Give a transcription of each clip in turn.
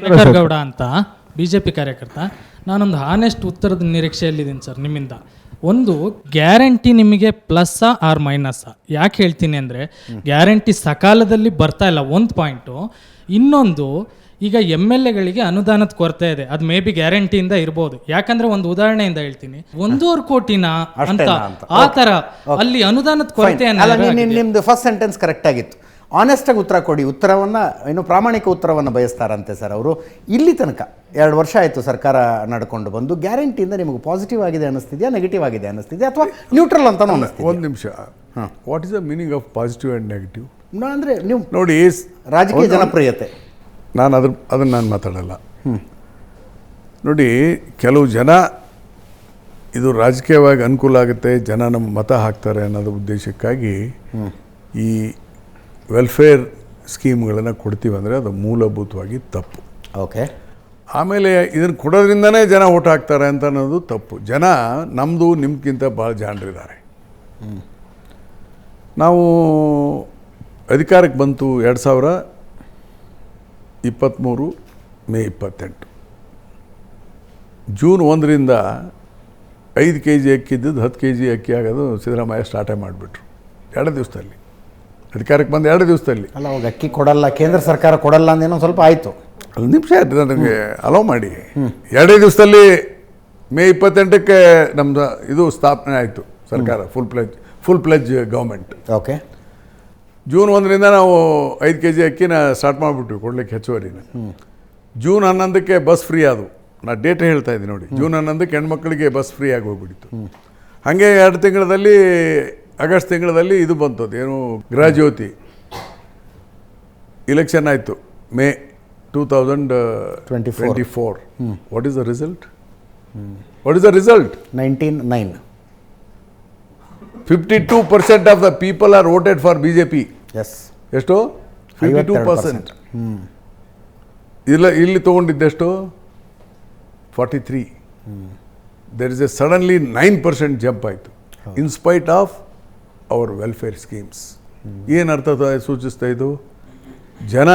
ಶೇಖರ್ ಗೌಡ ಅಂತ ಬಿಜೆಪಿ ಕಾರ್ಯಕರ್ತ. ನಾನೊಂದು ಹಾನೆಸ್ಟ್ ಉತ್ತರದ ನಿರೀಕ್ಷೆಯಲ್ಲಿದ್ದೀನಿ ಸರ್ ನಿಮ್ಮಿಂದ. ಒಂದು ಗ್ಯಾರಂಟಿ ನಿಮಗೆ ಪ್ಲಸ್ ಆರ್ ಮೈನಸ್ ಯಾಕೆ ಹೇಳ್ತೀನಿ ಅಂದರೆ ಗ್ಯಾರಂಟಿ ಸಕಾಲದಲ್ಲಿ ಬರ್ತಾ ಇಲ್ಲ ಒಂದು ಪಾಯಿಂಟು ಇನ್ನೊಂದು ಈಗ ಎಂ ಎಲ್ ಎಗಳಿಗೆ ಅನುದಾನದ ಕೊರತೆ ಇದೆ ಅದು ಮೇ ಬಿ ಗ್ಯಾರಂಟಿಯಿಂದ ಇರ್ಬೋದು. ಯಾಕಂದ್ರೆ ಒಂದು ಉದಾಹರಣೆಯಿಂದ ಹೇಳ್ತೀನಿ. ಒಂದೂವರೆ ಕೋಟಿನ ಅಂತ ಆ ತರ ಅಲ್ಲಿ ಅನುದಾನದ ಕೊರತೆ ನಿಮ್ದು ಫಸ್ಟ್ ಸೆಂಟೆನ್ಸ್ ಕರೆಕ್ಟ್ ಆಗಿತ್ತು. ಆನೆಸ್ಟಾಗಿ ಉತ್ತರ ಕೊಡಿ. ಉತ್ತರವನ್ನು ಏನು ಪ್ರಾಮಾಣಿಕ ಉತ್ತರವನ್ನು ಬಯಸ್ತಾರಂತೆ ಸರ್ ಅವರು. ಇಲ್ಲಿ ತನಕ ಎರಡು ವರ್ಷ ಆಯಿತು ಸರ್ಕಾರ ನಡ್ಕೊಂಡು ಬಂದು. ಗ್ಯಾರಂಟಿಯಿಂದ ನಿಮಗೆ ಪಾಸಿಟಿವ್ ಆಗಿದೆ ಅನ್ನಿಸ್ತಿದೆಯಾ ನೆಗೆಟಿವ್ ಆಗಿದೆ ಅನ್ನಿಸ್ತಿದೆಯಾ ಅಥವಾ ನ್ಯೂಟ್ರಲ್ ಅಂತಲೂ ಅನ್ನಿಸ್ತಿದೆ ಒಂದು ನಿಮಿಷ. What is the meaning of positive and negative ಅಂದರೆ ನೀವು ನೋಡಿ ರಾಜಕೀಯ ಜನಪ್ರಿಯತೆ. ನಾನು ಅದ್ರ ಅದನ್ನು ನಾನು ಮಾತಾಡಲ್ಲ. ನೋಡಿ ಕೆಲವು ಜನ ಇದು ರಾಜಕೀಯವಾಗಿ ಅನುಕೂಲ ಆಗುತ್ತೆ ಜನ ನಮ್ಮ ಮತ ಹಾಕ್ತಾರೆ ಅನ್ನೋದು ಉದ್ದೇಶಕ್ಕಾಗಿ ಈ ವೆಲ್ಫೇರ್ ಸ್ಕೀಮ್ಗಳನ್ನು ಕೊಡ್ತೀವಿ ಅಂದರೆ ಅದು ಮೂಲಭೂತವಾಗಿ ತಪ್ಪು. ಓಕೆ. ಆಮೇಲೆ ಇದನ್ನು ಕೊಡೋದ್ರಿಂದನೇ ಜನ ಓಟ್ ಹಾಕ್ತಾರೆ ಅಂತ ಅನ್ನೋದು ತಪ್ಪು. ಜನ ನಮ್ಮದು ನಿಮ್ಗಿಂತ ಭಾಳ ಜಾಣರಿದ್ದಾರೆ. ನಾವು ಅಧಿಕಾರಕ್ಕೆ ಬಂತು ಎರಡು ಸಾವಿರ ಇಪ್ಪತ್ತ್ಮೂರು ಮೇ ಇಪ್ಪತ್ತೆಂಟು. ಜೂನ್ ಒಂದರಿಂದ ಐದು ಕೆ ಜಿ ಅಕ್ಕಿ ಇದ್ದದ್ದು ಹತ್ತು ಕೆ ಜಿ ಅಕ್ಕಿ ಆಗೋದು ಸಿದ್ದರಾಮಯ್ಯ ಸ್ಟಾರ್ಟೇ ಮಾಡಿಬಿಟ್ರು. ಎರಡು ದಿವಸದಲ್ಲಿ. ಅಧಿಕಾರಕ್ಕೆ ಬಂದು ಎರಡು ದಿವಸದಲ್ಲಿ. ಅಲ್ಲ ಅವಾಗ ಅಕ್ಕಿ ಕೊಡಲ್ಲ ಕೇಂದ್ರ ಸರ್ಕಾರ ಕೊಡಲ್ಲ ಅಂದೇನೋ ಸ್ವಲ್ಪ ಆಯಿತು. ಅಲ್ಲಿ ನಿಮಿಷ ಆಯ್ತು ನನಗೆ ಅಲೋ ಮಾಡಿ. ಎರಡೇ ದಿವಸದಲ್ಲಿ ಮೇ ಇಪ್ಪತ್ತೆಂಟಕ್ಕೆ ನಮ್ಮದು ಇದು ಸ್ಥಾಪನೆ ಆಯಿತು ಸರ್ಕಾರ full pledge full pledge government okay. June ಒಂದರಿಂದ ನಾವು ಐದು ಕೆ ಜಿ ಅಕ್ಕಿನ ಸ್ಟಾರ್ಟ್ ಮಾಡಿಬಿಟ್ವಿ ಕೊಡ್ಲಿಕ್ಕೆ ಹೆಚ್ಚುವರಿನ. ಜೂನ್ ಹನ್ನೊಂದಕ್ಕೆ ಬಸ್ ಫ್ರೀ ಆದವು ನಾ ಡೇಟ್ ಹೇಳ್ತಾ ಇದ್ದೀನಿ ನೋಡಿ. ಜೂನ್ ಹನ್ನೊಂದಕ್ಕೆ ಹೆಣ್ಮಕ್ಳಿಗೆ ಬಸ್ ಫ್ರೀ ಆಗಿ ಹೋಗ್ಬಿಟ್ಟಿತ್ತು ಹಾಗೆ ಎರಡು ತಿಂಗಳಲ್ಲಿ ಆಗಸ್ಟ್ ತಿಂಗಳಲ್ಲಿ ಇದು ಬಂತು ಏನು ಗೃಹ ಜ್ಯೋತಿ ಇಲೆಕ್ಷನ್ ಆಯಿತು May two thousand 24. Twenty four what is the result what is the result nineteen nine fifty two percent of the people are voted for B J P S ಎಷ್ಟು ಫಿಫ್ಟಿ ಟೂ ಪರ್ಸೆಂಟ್ ಇಲ್ಲ ಇಲ್ಲಿ ತೊಗೊಂಡಿದ್ದೆಷ್ಟು forty three there is a suddenly nine percent jump ಆಯಿತು. In spite of our welfare schemes ಏನು ಅರ್ಥ ತ- ಸೂಚಿಸ್ತಾ ಇದು? ಜನ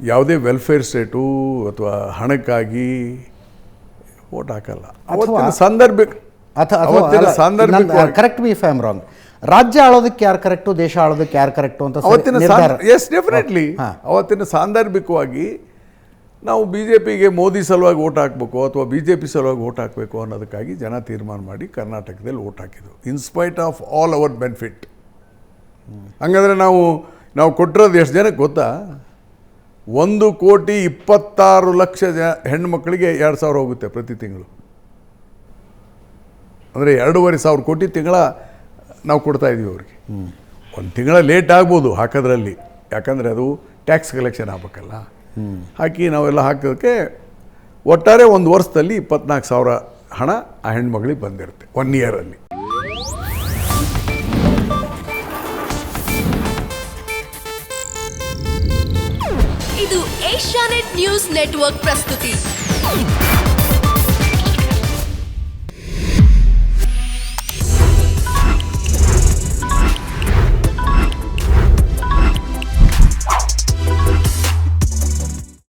ಯಾವುದೇ ವೆಲ್ಫೇರ್ ಸ್ಟೇಟು ಅಥವಾ ಹಣಕ್ಕಾಗಿ ಓಟ್ ಹಾಕಲ್ಲ. ಅವತ್ತಿನ ಸಂದರ್ಭ correct me I am wrong ರಾಜ್ಯ ಆಳೋದಕ್ಕೆ ಯಾರು ಕರೆಕ್ಟು ದೇಶ ಆಳೋದಕ್ಕೆ ಯಾರು ಕರೆಕ್ಟು ಅಂತ ಅವತ್ತಿನ ನಿರ್ಧಾರ. ಎಸ್ ಡೆಫಿನೆಟ್ಲಿ ಅವತ್ತಿನ ಸಾಂದರ್ಭಿಕವಾಗಿ ನಾವು ಬಿ ಜೆ ಪಿಗೆ ಮೋದಿ ಸಲುವಾಗಿ ಓಟ್ ಹಾಕಬೇಕು ಅಥವಾ ಬಿ ಜೆ ಪಿ ಸಲುವಾಗಿ ಓಟ್ ಹಾಕಬೇಕು ಅನ್ನೋದಕ್ಕಾಗಿ ಜನ ತೀರ್ಮಾನ ಮಾಡಿ ಕರ್ನಾಟಕದಲ್ಲಿ ಓಟ್ ಹಾಕಿದ್ರು. In spite of all our benefit ಹಾಗಾದರೆ ನಾವು ನಾವು ಕೊಟ್ಟಿರೋದು ಎಷ್ಟು ಜನಕ್ಕೆ ಗೊತ್ತಾ? ಒಂದು ಕೋಟಿ ಇಪ್ಪತ್ತಾರು ಲಕ್ಷ ಜ ಹೆಣ್ಮಕ್ಳಿಗೆ ಎರಡು ಸಾವಿರ ಹೋಗುತ್ತೆ ಪ್ರತಿ ತಿಂಗಳು. ಅಂದರೆ ಎರಡೂವರೆ ಸಾವಿರ ಕೋಟಿ ತಿಂಗಳ ನಾವು ಕೊಡ್ತಾ ಇದ್ದೀವಿ ಅವ್ರಿಗೆ. ಒಂದು ತಿಂಗಳ ಲೇಟ್ ಆಗ್ಬೋದು ಹಾಕೋದ್ರಲ್ಲಿ. ಯಾಕಂದರೆ ಅದು ಟ್ಯಾಕ್ಸ್ ಕಲೆಕ್ಷನ್ ಆಗ್ಬೇಕಲ್ಲ. ಹಾಕಿ ನಾವೆಲ್ಲ ಹಾಕೋದಕ್ಕೆ ಒಟ್ಟಾರೆ ಒಂದು ವರ್ಷದಲ್ಲಿ ಇಪ್ಪತ್ನಾಲ್ಕು ಸಾವಿರ ಹಣ ಆ ಹೆಣ್ಮಗಳಿಗೆ ಬಂದಿರುತ್ತೆ ಒನ್ ಇಯರಲ್ಲಿ ಇದು ಏಷ್ಯಾನೆಟ್ ನ್ಯೂಸ್ ನೆಟ್ವರ್ಕ್ ಪ್ರಸ್ತುತಿ.